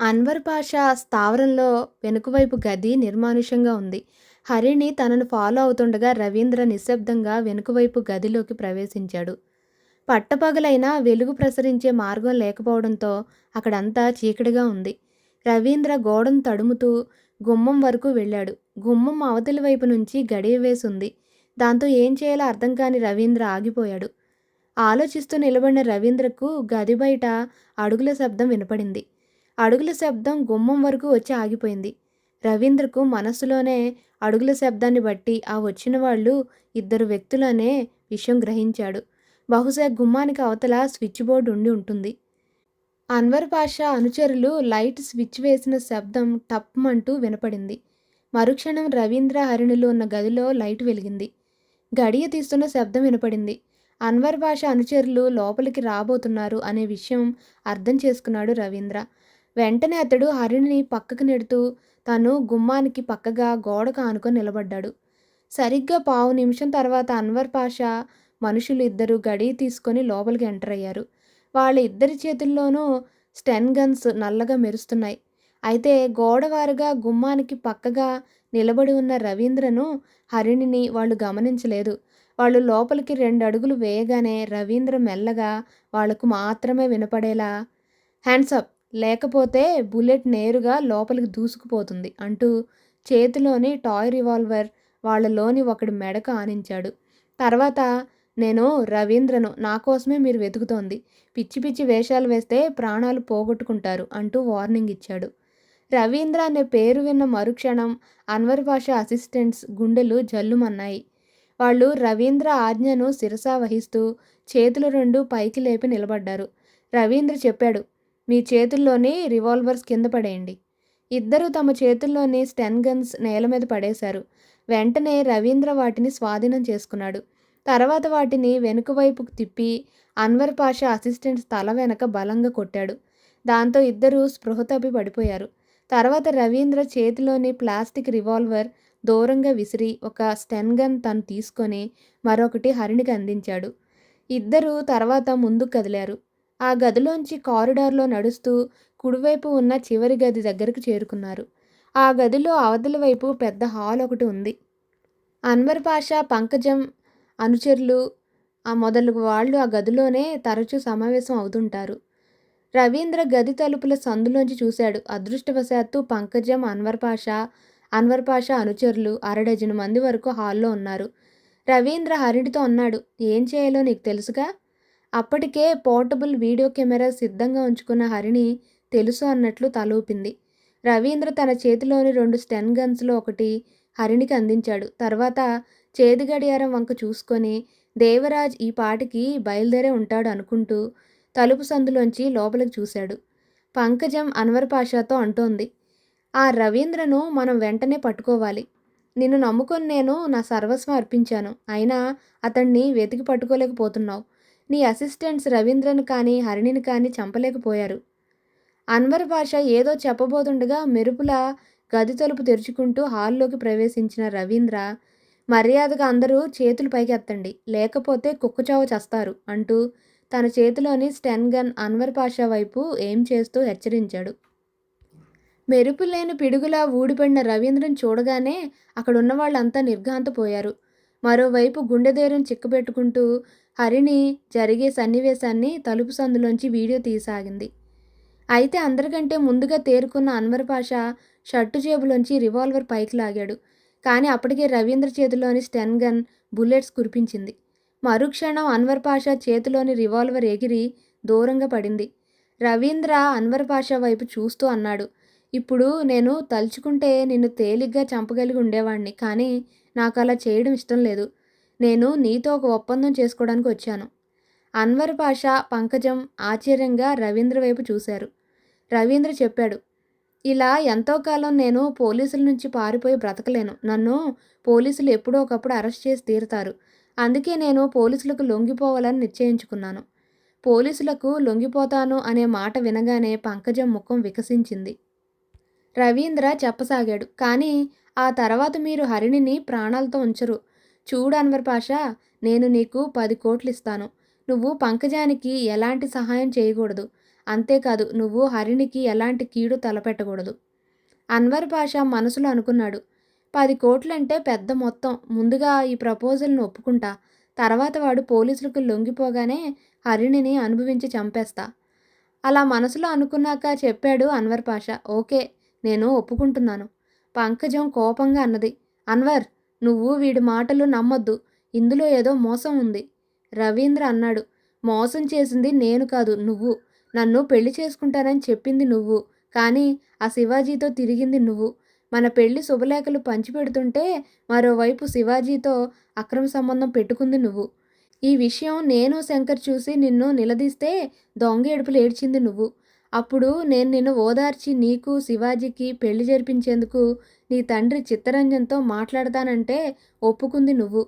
అన్వర్ పాషా స్థావరంలో వెనుకవైపు గది నిర్మానుష్యంగా ఉంది. హరిణి తనను ఫాలో అవుతుండగా రవీంద్ర నిశ్శబ్దంగా వెనుకవైపు గదిలోకి ప్రవేశించాడు. పట్టపగలైనా వెలుగు ప్రసరించే మార్గం లేకపోవడంతో అక్కడంతా చీకటిగా ఉంది. రవీంద్ర గోడను తడుముతూ గుమ్మం వరకు వెళ్ళాడు. గుమ్మం అవతలి వైపు నుంచి గడియ వేసుంది. దాంతో ఏం చేయాలో అర్థం కాని రవీంద్ర ఆగిపోయాడు. ఆలోచిస్తూ నిలబడిన రవీంద్రకు గది బయట అడుగుల శబ్దం వినపడింది. అడుగుల శబ్దం గుమ్మం వరకు వచ్చి ఆగిపోయింది. రవీంద్రకు మనస్సులోనే అడుగుల శబ్దాన్ని బట్టి ఆ వచ్చిన వాళ్ళు ఇద్దరు వ్యక్తులనే విషయం గ్రహించాడు. బహుశా గుమ్మానికి అవతల స్విచ్ బోర్డు ఉండి ఉంటుంది. అన్వర్ పాషా అనుచరులు లైట్ స్విచ్ వేసిన శబ్దం టప్మంటూ వినపడింది. మరుక్షణం రవీంద్ర, హరిణులు ఉన్న గదిలో లైట్ వెలిగింది. గడియ తీస్తున్న శబ్దం వినపడింది. అన్వర్ పాషా అనుచరులు లోపలికి రాబోతున్నారు అనే విషయం అర్థం చేసుకున్నాడు రవీంద్ర. వెంటనే అతడు హరిణిని పక్కకు నెడుతూ తను గుమ్మానికి పక్కగా గోడకు ఆనుకొని నిలబడ్డాడు. సరిగ్గా పావు నిమిషం తర్వాత అన్వర్ పాషా మనుషులు ఇద్దరు గడియ తీసుకొని లోపలికి ఎంటర్ అయ్యారు వాళ్ళ ఇద్దరి చేతుల్లోనూ స్టెన్ గన్స్ నల్లగా మెరుస్తున్నాయి. అయితే గోడవారుగా గుమ్మానికి పక్కగా నిలబడి ఉన్న రవీంద్రను, హరిణిని వాళ్ళు గమనించలేదు. వాళ్ళు లోపలికి రెండు అడుగులు వేయగానే రవీంద్ర మెల్లగా వాళ్ళకు మాత్రమే వినపడేలా హ్యాండ్సప్ లేకపోతే బుల్లెట్ నేరుగా లోపలికి దూసుకుపోతుంది అంటూ చేతిలోని టాయ్ రివాల్వర్ వాళ్ళలోని ఒకడి మెడకు ఆనించాడు. తర్వాత నేను రవీంద్రను నా కోసమే మీరు వెతుకుతోంది. పిచ్చి పిచ్చి వేషాలు వేస్తే ప్రాణాలు పోగొట్టుకుంటారు అంటూ వార్నింగ్ ఇచ్చాడు. రవీంద్ర అనే పేరు విన్న మరుక్షణం అన్వర్ భాష అసిస్టెంట్స్ గుండెలు జల్లుమన్నాయి. వాళ్ళు రవీంద్ర ఆజ్ఞను శిరసా వహిస్తూ చేతులు రెండు పైకి లేపి నిలబడ్డారు. రవీంద్ర చెప్పాడు. మీ చేతుల్లోని రివాల్వర్స్ కింద పడేయండి. ఇద్దరూ తమ చేతుల్లోని స్టెన్ గన్స్ నేల మీద పడేశారు. వెంటనే రవీంద్ర వాటిని స్వాధీనం చేసుకున్నాడు. తర్వాత వాటిని వెనుకవైపుకు తిప్పి అన్వర్ పాషా అసిస్టెంట్ తల వెనక బలంగా కొట్టాడు. దాంతో ఇద్దరూ స్పృహ తప్పి పడిపోయారు. తర్వాత రవీంద్ర చేతిలోని ప్లాస్టిక్ రివాల్వర్ దూరంగా విసిరి ఒక స్టెన్ గన్ తను తీసుకొని మరొకటి హరిణికి అందించాడు. ఇద్దరూ తర్వాత ముందుకు కదిలారు. ఆ గదిలోంచి కారిడార్లో నడుస్తూ కుడివైపు ఉన్న చివరి గది దగ్గరకు చేరుకున్నారు. ఆ గదిలో అవతలి వైపు పెద్ద హాల్ ఒకటి ఉంది. అన్వర్ పాషా, పంకజం అనుచరులు ఆ మొదలు వాళ్ళు ఆ గదిలోనే తరచూ సమావేశం అవుతుంటారు. రవీంద్ర గది తలుపుల సందులోంచి చూశాడు. అదృష్టవశాత్తు పంకజం, అన్వర్ పాషా, అన్వర్ పాషా అనుచరులు అరడజను మంది వరకు హాల్లో ఉన్నారు. రవీంద్ర హరిణితో అన్నాడు. ఏం చేయాలో నీకు తెలుసుగా? అప్పటికే పోర్టబుల్ వీడియో కెమెరా సిద్ధంగా ఉంచుకున్న హరిణి తెలుసు అన్నట్లు తలూపింది రవీంద్ర తన చేతిలోని రెండు స్టెన్ గన్స్లో ఒకటి హరిణికి అందించాడు. తర్వాత చేతి గడియారం వంక చూసుకొని దేవరాజ్ ఈ పాటికి బయలుదేరే ఉంటాడు అనుకుంటూ తలుపు సందులోంచి లోపలికి చూశాడు. పంకజం అన్వర్ పాషాతో అంటోంది. ఆ రవీంద్రను మనం వెంటనే పట్టుకోవాలి. నిన్ను నమ్ముకొని నేను నా సర్వస్వం అర్పించాను. అయినా అతన్ని వెతికి పట్టుకోలేకపోతున్నావు. నీ అసిస్టెంట్స్ రవీంద్రను కానీ, హరిణిని కానీ చంపలేకపోయారు. అన్వర్ భాష ఏదో చెప్పబోతుండగా మెరుపుల గది తలుపు తెరుచుకుంటూ హాల్లోకి ప్రవేశించిన రవీంద్ర మర్యాదగా అందరూ చేతులు పైకెత్తండి. లేకపోతే కుక్కచావు చస్తారు అంటూ తన చేతిలోని స్టెన్ గన్ అన్వర్ పాషా వైపు ఏం చేస్తూ హెచ్చరించాడు. మెరుపులేని పిడుగులా ఊడిపడిన రవీంద్రను చూడగానే అక్కడున్న వాళ్ళంతా నిర్ఘాంతపోయారు. మరోవైపు గుండెదేరం చిక్కబెట్టుకుంటూ హరిణి జరిగే సన్నివేశాన్ని తలుపు సందులోంచి వీడియో తీసాగింది అయితే అందరికంటే ముందుగా తేరుకున్న అన్వర్ పాషా షర్టు జేబులోంచి రివాల్వర్ పైకి లాగాడు. కానీ అప్పటికే రవీంద్ర చేతిలోని స్టెన్ గన్ బుల్లెట్స్ కురిపించింది. మరుక్షణం అన్వర్ పాషా చేతిలోని రివాల్వర్ ఎగిరి దూరంగా పడింది. రవీంద్ర అన్వర్ పాషా వైపు చూస్తూ అన్నాడు. ఇప్పుడు నేను తలుచుకుంటే నిన్ను తేలిగ్గా చంపగలిగి ఉండేవాణ్ణి. కానీ నాకు అలా చేయడం ఇష్టం లేదు. నేను నీతో ఒక ఒప్పందం చేసుకోవడానికి వచ్చాను. అన్వర్ పాషా, పంకజం ఆశ్చర్యంగా రవీంద్ర వైపు చూశారు. రవీంద్ర చెప్పాడు. ఇలా ఎంతో కాలం నేను పోలీసుల నుంచి పారిపోయి బ్రతకలేను. నన్ను పోలీసులు ఎప్పుడో ఒకప్పుడు అరెస్ట్ చేసి తీరుతారు అందుకే నేను పోలీసులకు లొంగిపోవాలని నిశ్చయించుకున్నాను. పోలీసులకు లొంగిపోతాను అనే మాట వినగానే పంకజం ముఖం వికసించింది. రవీంద్ర చెప్పసాగాడు. కానీ ఆ తర్వాత మీరు హరిణిని ప్రాణాలతో ఉంచరు. చూడు అన్వర్ పాషా నేను నీకు పది కోట్లు ఇస్తాను నువ్వు పంకజానికి ఎలాంటి సహాయం చేయకూడదు. అంతేకాదు నువ్వు హరిణికి ఎలాంటి కీడు తలపెట్టకూడదు. అన్వర్ పాషా మనసులో అనుకున్నాడు. పది కోట్లంటే పెద్ద మొత్తం. ముందుగా ఈ ప్రపోజల్ను ఒప్పుకుంటా. తర్వాత వాడు పోలీసులకు లొంగిపోగానే హరిణిని అనుభవించి చంపేస్తా. అలా మనసులో అనుకున్నాక చెప్పాడు అన్వర్ పాషా. ఓకే నేను ఒప్పుకుంటున్నాను. పంకజం కోపంగా అన్నది. అన్వర్ నువ్వు వీడి మాటలు నమ్మొద్దు. ఇందులో ఏదో మోసం ఉంది. రవీంద్ర అన్నాడు. మోసం చేసింది నేను కాదు నువ్వు. నన్ను పెళ్ళి చేసుకుంటానని చెప్పింది నువ్వు. కానీ ఆ శివాజీతో తిరిగింది నువ్వు. మన పెళ్ళి శుభలేఖలు పంచిపెడుతుంటే మరోవైపు శివాజీతో అక్రమ సంబంధం పెట్టుకుంది నువ్వు. ఈ విషయం నేను శంకర్ చూసి నిన్ను నిలదీస్తే దొంగ ఏడుపులు ఏడ్చింది నువ్వు. అప్పుడు నేను నిన్ను ఓదార్చి నీకు శివాజీకి పెళ్ళి జరిపించేందుకు నీ తండ్రి చిత్తరంజన్తో మాట్లాడతానంటే ఒప్పుకుంది నువ్వు.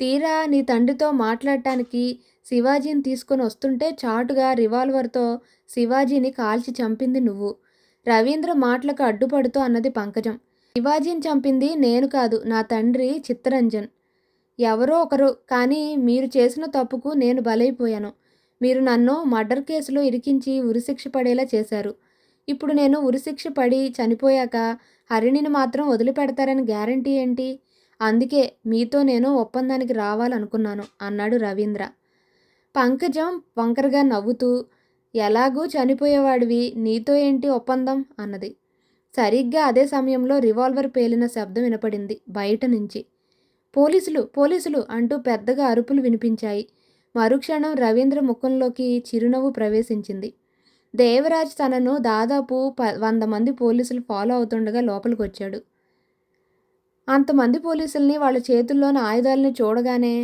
తీరా నీ తండ్రితో మాట్లాడటానికి శివాజీని తీసుకొని వస్తుంటే చాటుగా రివాల్వర్తో శివాజీని కాల్చి చంపింది నువ్వు. రవీంద్ర మాటలకు అడ్డుపడుతూ అన్నది పంకజం. శివాజీని చంపింది నేను కాదు నా తండ్రి చిత్తరంజన్. ఎవరో ఒకరు కానీ మీరు చేసిన తప్పుకు నేను బలైపోయాను. మీరు నన్ను మర్డర్ కేసులో ఇరికించి ఉరిశిక్ష పడేలా చేశారు. ఇప్పుడు నేను ఉరిశిక్ష పడి చనిపోయాక హరిణిని మాత్రం వదిలిపెడతారని గ్యారంటీ ఏంటి? అందుకే మీతో నేను ఒప్పందానికి రావాలనుకున్నాను అన్నాడు రవీంద్ర. పంకజం వంకరగా నవ్వుతూ ఎలాగూ చనిపోయేవాడివి నీతో ఏంటి ఒప్పందం? అన్నది. సరిగ్గా అదే సమయంలో రివాల్వర్ పేలిన శబ్దం వినపడింది బయట నుంచి. పోలీసులు పోలీసులు అంటూ పెద్దగా అరుపులు వినిపించాయి. మరుక్షణం రవీంద్ర ముఖంలోకి చిరునవ్వు ప్రవేశించింది. దేవరాజ్ తనను దాదాపు ప వంద మంది పోలీసులు ఫాలో అవుతుండగా లోపలికి వచ్చాడు అంతమంది పోలీసుల్ని వాళ్ళ చేతుల్లోని ఆయుధాలని చూడగానే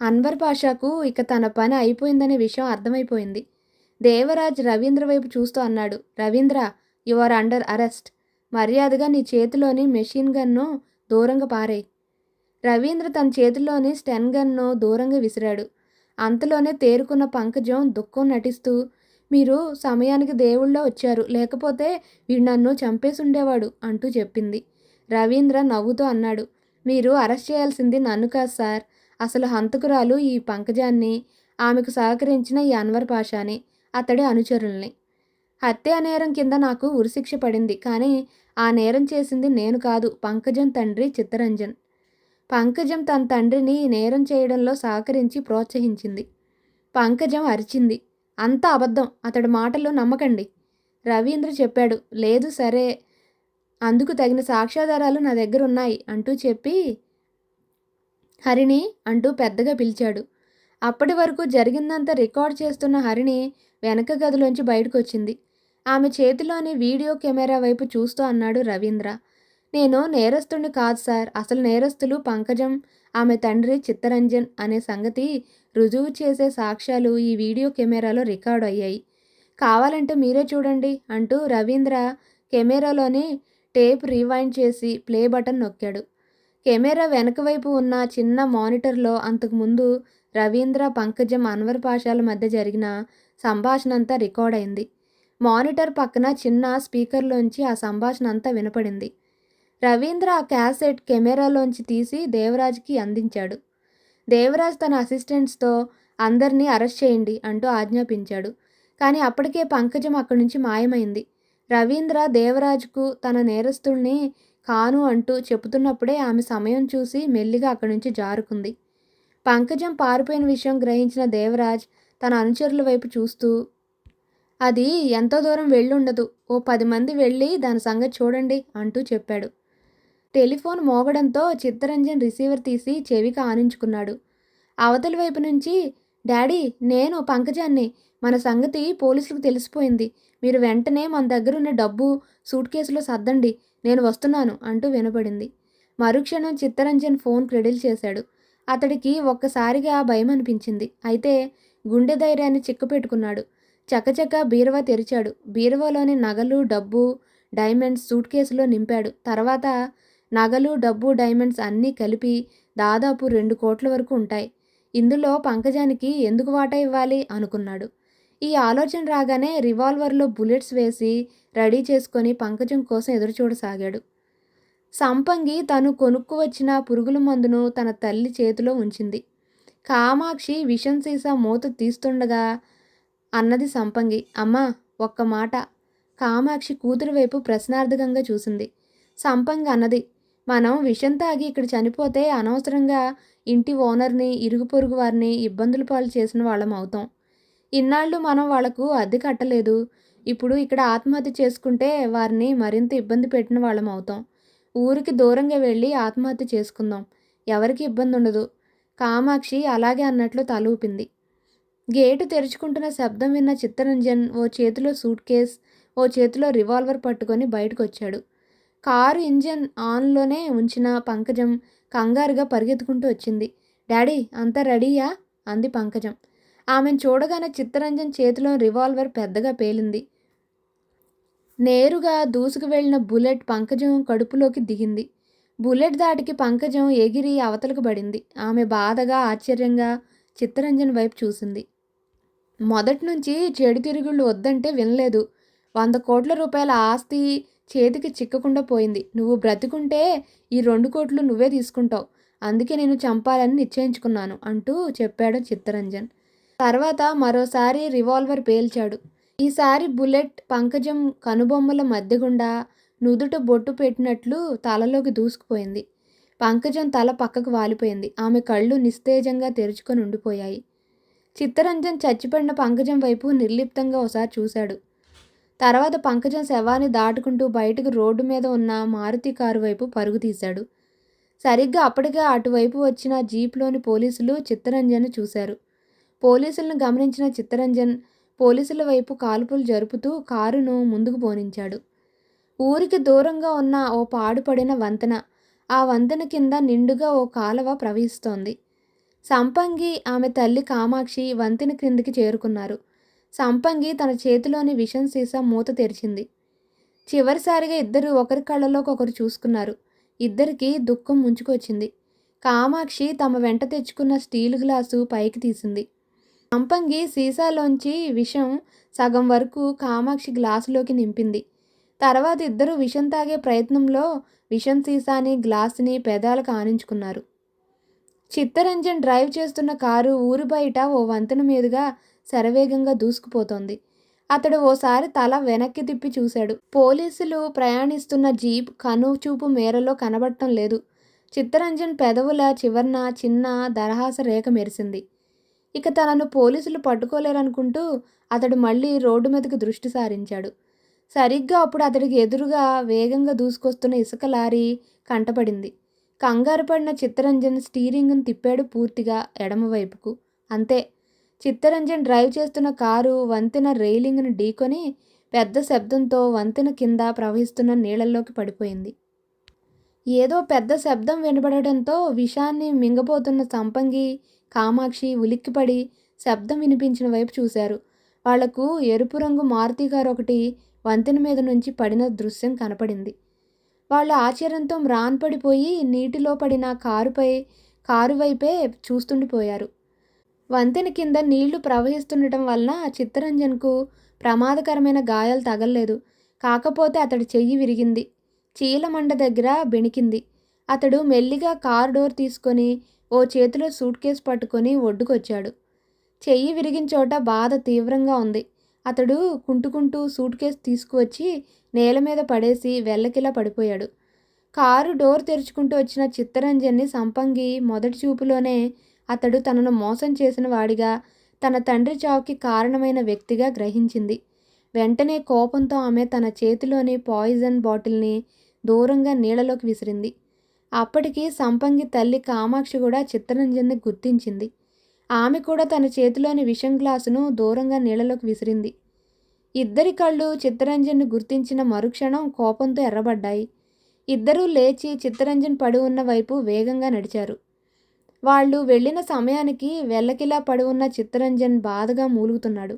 అన్వర్ పాషాకు ఇక తన పని అయిపోయిందనే విషయం అర్థమైపోయింది. దేవరాజ్ రవీంద్ర వైపు చూస్తూ అన్నాడు Ravindra you are under arrest మర్యాదగా నీ చేతిలోని మెషిన్ గన్ను దూరంగా పారేయ్. రవీంద్ర తన చేతిలోని స్టెన్ గన్ను దూరంగా విసిరాడు. అంతలోనే తేరుకున్న పంకజం దుఃఖం నటిస్తూ మీరు సమయానికి దేవుళ్ళ వచ్చారు లేకపోతే వీడు నన్ను చంపేసి ఉండేవాడు అంటూ చెప్పింది. రవీంద్ర నవ్వుతూ అన్నాడు మీరు అరెస్ట్ చేయాల్సింది నన్ను కాదు సార్. అసలు హంతకురాలు ఈ పంకజాన్ని ఆమెకు సహకరించిన ఈ అన్వర్ పాషాని అతడి అనుచరుల్ని. హత్యా నేరం కింద నాకు ఉరిశిక్ష పడింది కానీ ఆ నేరం చేసింది నేను కాదు పంకజం తండ్రి చిత్తరంజన్. పంకజం తన తండ్రిని నేరం చేయడంలో సహకరించి ప్రోత్సహించింది. పంకజం అరిచింది. అంత అబద్ధం. అతడి మాటలు నమ్మకండి. రవీంద్ర చెప్పాడు. లేదు సరే. అందుకు తగిన సాక్ష్యాధారాలు నా దగ్గర ఉన్నాయి అంటూ చెప్పి హరిణి అంటూ పెద్దగా పిలిచాడు. అప్పటి వరకు జరిగిందంతా రికార్డ్ చేస్తున్న హరిణి వెనక గదిలోంచి బయటకు వచ్చింది ఆమె చేతిలోని వీడియో కెమెరా వైపు చూస్తూ అన్నాడు రవీంద్ర. నేను నేరస్తుడిని కాదు సార్. అసలు నేరస్తులు పంకజం ఆమె తండ్రి చిత్తరంజన్ అనే సంగతి రుజువు చేసే సాక్ష్యాలు ఈ వీడియో కెమెరాలో రికార్డు అయ్యాయి. కావాలంటే మీరే చూడండి అంటూ రవీంద్ర కెమెరాలోని టేప్ రీవైండ్ చేసి ప్లే బటన్ నొక్కాడు. కెమెరా వెనక వైపు ఉన్న చిన్న మానిటర్లో అంతకుముందు రవీంద్ర పంకజం అన్వర్ పాషాల మధ్య జరిగిన సంభాషణ అంతా రికార్డ్ అయింది. మానిటర్ పక్కన చిన్న స్పీకర్లోంచి ఆ సంభాషణ అంతా వినపడింది. రవీంద్ర ఆ క్యాసెట్ కెమెరాలోంచి తీసి దేవరాజ్కి అందించాడు. దేవరాజ్ తన అసిస్టెంట్స్తో అందరినీ అరెస్ట్ చేయండి అంటూ ఆజ్ఞాపించాడు. కానీ అప్పటికే పంకజం అక్కడి నుంచి మాయమైంది. రవీంద్ర దేవరాజ్కు తన నేరస్తుల్ని కాను అంటూ చెబుతున్నప్పుడే ఆమె సమయం చూసి మెల్లిగా అక్కడి నుంచి జారుకుంది. పంకజం పారిపోయిన విషయం గ్రహించిన దేవరాజ్ తన అనుచరుల వైపు చూస్తూ అది ఎంతో దూరం వెళ్ళుండదు. ఓ పది మంది వెళ్ళి దాని సంగతి చూడండి అంటూ చెప్పాడు. టెలిఫోన్ మోగడంతో చిత్తరంజన్ రిసీవర్ తీసి చెవికి ఆనించుకున్నాడు. అవతలి వైపు నుంచి డాడీ నేను పంకజాన్ని. మన సంగతి పోలీసులకు తెలిసిపోయింది. మీరు వెంటనే మన దగ్గర ఉన్న డబ్బు సూట్ కేసులో సర్దండి. నేను వస్తున్నాను అంటూ వినపడింది. మరుక్షణం చిత్తరంజన్ ఫోన్ క్రెడిల్ చేశాడు. అతడికి ఒక్కసారిగా భయం అనిపించింది. అయితే గుండె ధైర్యాన్ని చిక్కుపెట్టుకున్నాడు. చకచక బీరువా తెరిచాడు. బీరువాలోని నగలు డబ్బు డైమండ్స్ సూట్ కేసులో నింపాడు. తర్వాత నగలు డబ్బు డైమండ్స్ అన్నీ కలిపి దాదాపు రెండు కోట్ల వరకు ఉంటాయి. ఇందులో పంకజానికి ఎందుకు వాటా ఇవ్వాలి? అనుకున్నాడు. ఈ ఆలోచన రాగానే రివాల్వర్లో బుల్లెట్స్ వేసి రెడీ చేసుకొని పంకజం కోసం ఎదురుచూడసాగాడు. సంపంగి తను కొనుక్కు వచ్చిన పురుగుల మందును తన తల్లి చేతిలో ఉంచింది. కామాక్షి విషం సీసా మూత తీస్తుండగా అన్నది సంపంగి అమ్మా ఒక్క మాట. కామాక్షి కూతురు వైపు ప్రశ్నార్థకంగా చూసింది. సంపంగి అన్నది మనం విషం తాగి ఇక్కడ చనిపోతే అనవసరంగా ఇంటి ఓనర్ని ఇరుగు పొరుగు వారిని ఇబ్బందుల పాలు చేసిన వాళ్ళం అవుతాం. ఇన్నాళ్ళు మనం వాళ్ళకు అద్దె కట్టలేదు. ఇప్పుడు ఇక్కడ ఆత్మహత్య చేసుకుంటే వారిని మరింత ఇబ్బంది పెట్టిన వాళ్ళం అవుతాం. ఊరికి దూరంగా వెళ్ళి ఆత్మహత్య చేసుకుందాం. ఎవరికి ఇబ్బంది ఉండదు. కామాక్షి అలాగే అన్నట్లు తల ఊపింది. గేటు తెరుచుకుంటున్న శబ్దం విన్న చిత్తరంజన్ ఓ చేతిలో సూట్ కేస్ ఓ చేతిలో రివాల్వర్ పట్టుకొని బయటకు వచ్చాడు కారు ఇంజన్ ఆన్లోనే ఉంచిన పంకజం కంగారుగా పరిగెత్తుకుంటూ వచ్చింది. డాడీ అంతా రెడీయా? అంది పంకజం. ఆమెను చూడగానే చిత్తరంజన్ చేతిలో రివాల్వర్ పెద్దగా పేలింది. నేరుగా దూసుకు వెళ్ళిన బుల్లెట్ పంకజం కడుపులోకి దిగింది. బుల్లెట్ దాటికి పంకజం ఎగిరి అవతలకు పడింది. ఆమె బాధగా ఆశ్చర్యంగా చిత్తరంజన్ వైపు చూసింది. మొదటి నుంచి చెడు తిరుగుళ్ళు వద్దంటే వినలేదు. వంద కోట్ల రూపాయల ఆస్తి చేతికి చిక్కకుండా పోయింది. నువ్వు బ్రతికుంటే ఈ రెండు కోట్లు నువ్వే తీసుకుంటావు. అందుకే నేను చంపాలని నిశ్చయించుకున్నాను అంటూ చెప్పాడు చిత్తరంజన్. తర్వాత మరోసారి రివాల్వర్ పేల్చాడు. ఈసారి బుల్లెట్ పంకజం కనుబొమ్మల మధ్య గుండా నుదుట బొట్టు పెట్టినట్లు తలలోకి దూసుకుపోయింది. పంకజం తల పక్కకు వాలిపోయింది. ఆమె కళ్ళు నిస్తేజంగా తెరుచుకొని ఉండిపోయాయి. చిత్తరంజన్ చచ్చిపడిన పంకజం వైపు నిర్లిప్తంగా ఒకసారి చూశాడు. తర్వాత పంకజం శవాన్ని దాటుకుంటూ బయటకు రోడ్డు మీద ఉన్న మారుతి కారు వైపు పరుగు తీశాడు. సరిగ్గా అప్పటికే అటువైపు వచ్చిన జీప్లోని పోలీసులు చిత్తరంజన్ చూశారు. పోలీసులను గమనించిన చిత్తరంజన్ పోలీసుల వైపు కాల్పులు జరుపుతూ కారును ముందుకు పోనించాడు. ఊరికి దూరంగా ఉన్న ఓ పాడుపడిన వంతెన. ఆ వంతెన కింద నిండుగా ఓ కాలవ ప్రవహిస్తోంది. సంపంగి ఆమె తల్లి కామాక్షి వంతెన క్రిందికి చేరుకున్నారు. సంపంగి తన చేతిలోని విషం సీసా మూత తెరిచింది. చివరిసారిగా ఇద్దరు ఒకరి కళ్ళలోకి ఒకరు చూసుకున్నారు. ఇద్దరికి దుఃఖం ముంచుకొచ్చింది. కామాక్షి తమ వెంట తెచ్చుకున్న స్టీల్ గ్లాసు పైకి తీసింది. సంపంగి సీసాలోంచి విషం సగం వరకు కామాక్షి గ్లాసులోకి నింపింది. తర్వాత ఇద్దరు విషం తాగే ప్రయత్నంలో విషం సీసాని గ్లాసుని పెదాలకు ఆనించుకున్నారు చిత్తరంజన్ డ్రైవ్ చేస్తున్న కారు ఊరు బయట ఓ వంతెన మీదుగా శరవేగంగా దూసుకుపోతోంది. అతడు ఓసారి తల వెనక్కి తిప్పి చూశాడు. పోలీసులు ప్రయాణిస్తున్న జీప్ కనుచూపు మేరలో కనబడటం లేదు. చిత్తరంజన్ పెదవుల చివర్న చిన్న దరహాస రేఖ మెరిసింది. ఇక తనను పోలీసులు పట్టుకోలేరనుకుంటూ అతడు మళ్ళీ రోడ్డు మీదకి దృష్టి సారించాడు. సరిగ్గా అప్పుడు అతడికి ఎదురుగా వేగంగా దూసుకొస్తున్న ఇసుక లారీ కంటపడింది. కంగారు పడిన చిత్తరంజన్ స్టీరింగ్ను తిప్పాడు పూర్తిగా ఎడమవైపుకు. అంతే. చిత్తరంజన్ డ్రైవ్ చేస్తున్న కారు వంతెన రైలింగ్ను ఢీకొని పెద్ద శబ్దంతో వంతెన కింద ప్రవహిస్తున్న నీళ్ళల్లోకి పడిపోయింది. ఏదో పెద్ద శబ్దం వినబడటంతో విషాన్ని మింగబోతున్న సంపంగి కామాక్షి ఉలిక్కిపడి శబ్దం వినిపించిన వైపు చూశారు. వాళ్ళకు ఎరుపు రంగు మారుతి గారు ఒకటి వంతెన మీద నుంచి పడిన దృశ్యం కనపడింది. వాళ్ళ ఆశ్చర్యంతో మ్రాన్పడిపోయి నీటిలో పడిన కారుపై కారు వైపే చూస్తుండిపోయారు. వంతెన కింద నీళ్ళు ప్రవహిస్తుండటం వలన చిత్తరంజన్కు ప్రమాదకరమైన గాయాలు తగలలేదు. కాకపోతే అతడి చెయ్యి విరిగింది. చీలమండ దగ్గర బెణికింది. అతడు మెల్లిగా కారు డోర్ తీసుకొని ఓ చేతిలో సూట్ కేసు పట్టుకొని ఒడ్డుకొచ్చాడు. చెయ్యి విరిగిన చోట బాధ తీవ్రంగా ఉంది. అతడు కుంటుకుంటూ సూట్ కేసు తీసుకువచ్చి నేల మీద పడేసి వెళ్ళకిలా పడిపోయాడు. కారు డోర్ తెరుచుకుంటూ వచ్చిన చిత్తరంజన్ని సంపంగి మొదటి చూపులోనే అతడు తనను మోసం చేసిన వాడిగా తన తండ్రి చావుకి కారణమైన వ్యక్తిగా గ్రహించింది. వెంటనే కోపంతో ఆమె తన చేతిలోని పాయిజన్ బాటిల్ని దూరంగా నీళ్ళలోకి విసిరింది. అప్పటికి సంపంగి తల్లి కామాక్షి కూడా చిత్తరంజన్ని గుర్తించింది. ఆమె కూడా తన చేతిలోని విషం గ్లాసును దూరంగా నీళ్ళలోకి విసిరింది. ఇద్దరి కళ్ళు చిత్తరంజన్ను గుర్తించిన మరుక్షణం కోపంతో ఎర్రబడ్డాయి. ఇద్దరూ లేచి చిత్తరంజన్ పడి ఉన్న వైపు వేగంగా నడిచారు. వాళ్ళు వెళ్ళిన సమయానికి వెల్లకిలా పడి ఉన్న చిత్తరంజన్ బాధగా మూలుగుతున్నాడు.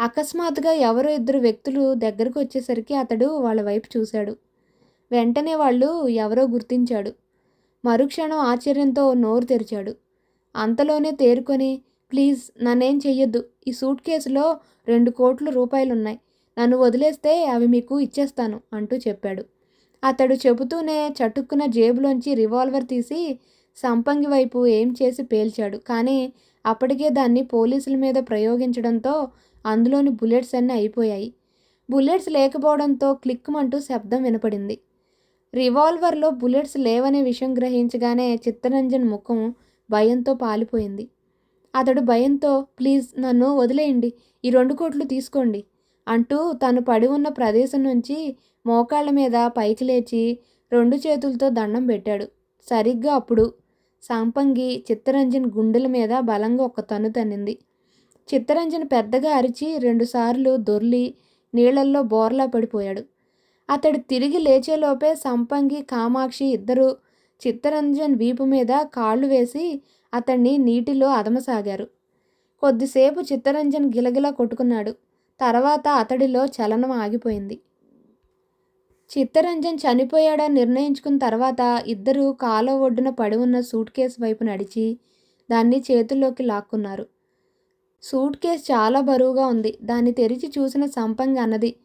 అకస్మాత్తుగా ఎవరో ఇద్దరు వ్యక్తులు దగ్గరకు వచ్చేసరికి అతడు వాళ్ళ వైపు చూశాడు. వెంటనే వాళ్ళు ఎవరో గుర్తించాడు. మరుక్షణం ఆశ్చర్యంతో నోరు తెరిచాడు. అంతలోనే తేరుకొని ప్లీజ్ నన్నేం చెయ్యొద్దు. ఈ సూట్ కేసులో రెండు కోట్ల రూపాయలున్నాయి. నన్ను వదిలేస్తే అవి మీకు ఇచ్చేస్తాను అంటూ చెప్పాడు. అతడు చెబుతూనే చటుక్కున జేబులోంచి రివాల్వర్ తీసి సంపంగి వైపు ఏం చేసి పేల్చాడు. కానీ అప్పటికే దాన్ని పోలీసుల మీద ప్రయోగించడంతో అందులోని బుల్లెట్స్ అన్నీ అయిపోయాయి. బుల్లెట్స్ లేకపోవడంతో క్లిక్మంటూ శబ్దం వినపడింది. రివాల్వర్లో బుల్లెట్స్ లేవనే విషయం గ్రహించగానే చిత్తరంజన్ ముఖం భయంతో పాలిపోయింది. అతడు భయంతో ప్లీజ్ నన్ను వదిలేయండి. ఈ రెండు కోట్లు తీసుకోండి అంటూ తను పడి ఉన్న ప్రదేశం నుంచి మోకాళ్ళ మీద పైకి లేచి రెండు చేతులతో దండం పెట్టాడు. సరిగ్గా అప్పుడు సంపంగి చిత్తరంజన్ గుండెల మీద బలంగా ఒక తను తన్నింది. చిత్తరంజన్ పెద్దగా అరిచి రెండుసార్లు దొర్లి నీళ్ళల్లో బోర్లా పడిపోయాడు. అతడు తిరిగి లేచేలోపే సంపంగి కామాక్షి ఇద్దరు చిత్తరంజన్ వీపు మీద కాళ్ళు వేసి అతన్ని నీటిలో అదమసాగారు. కొద్దిసేపు చిత్తరంజన్ గిలగిలా కొట్టుకున్నాడు. తర్వాత అతడిలో చలనం ఆగిపోయింది. చిత్తరంజన్ చనిపోయాడని నిర్ణయించుకున్న తర్వాత ఇద్దరు కాలువ ఒడ్డున పడి ఉన్న సూట్ కేసు వైపు నడిచి దాన్ని చేతుల్లోకి లాక్కున్నారు. సూట్ కేస్ చాలా బరువుగా ఉంది. దాన్ని తెరిచి చూసిన సంపంగి అన్నది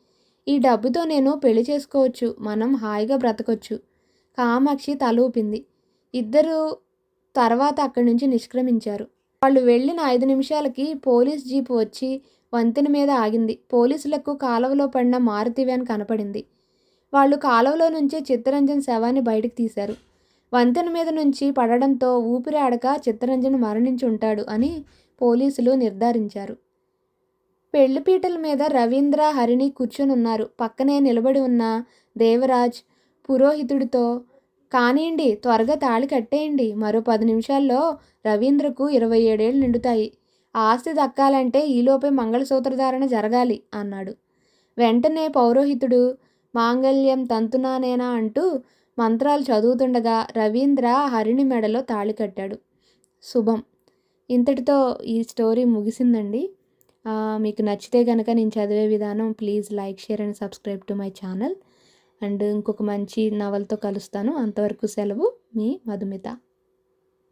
ఈ డబ్బుతో నేను పెళ్ళి చేసుకోవచ్చు. మనం హాయిగా బ్రతకొచ్చు. కామాక్షి తల ఊపింది. ఇద్దరు తర్వాత అక్కడి నుంచి నిష్క్రమించారు. వాళ్ళు వెళ్ళిన ఐదు నిమిషాలకి పోలీస్ జీపు వచ్చి వంతెన మీద ఆగింది. పోలీసులకు కాలువలో పడిన మారుతి వ్యాన్ కనపడింది. వాళ్ళు కాలువలో నుంచే చిత్తరంజన్ శవాన్ని బయటకు తీశారు. వంతెన మీద నుంచి పడడంతో ఊపిరి ఆడక చిత్తరంజన్ మరణించి ఉంటాడు అని పోలీసులు నిర్ధారించారు. పెళ్ళిపీటల మీద రవీంద్ర హరిణి కూర్చొని ఉన్నారు. పక్కనే నిలబడి ఉన్న దేవరాజ్ పురోహితుడితో కానివ్వండి త్వరగా తాళి కట్టేయండి. మరో పది నిమిషాల్లో రవీంద్రకు ఇరవై ఏడేళ్ళు నిండుతాయి. ఆస్తి దక్కాలంటే ఈలోపే మంగళసూత్రధారణ జరగాలి అన్నాడు. వెంటనే పౌరోహితుడు మాంగళ్యం తంతునానేనా అంటూ మంత్రాలు చదువుతుండగా రవీంద్ర హరిణి మెడలో తాళి కట్టాడు. శుభం. ఇంతటితో ఈ స్టోరీ ముగిసిందండి. మీకు నచ్చితే కనుక నేను చదివే విధానం please like share and subscribe to my channel. And ఇంకొక మంచి నవలతో కలుస్తాను. అంతవరకు సెలవు మీ మధుమిత.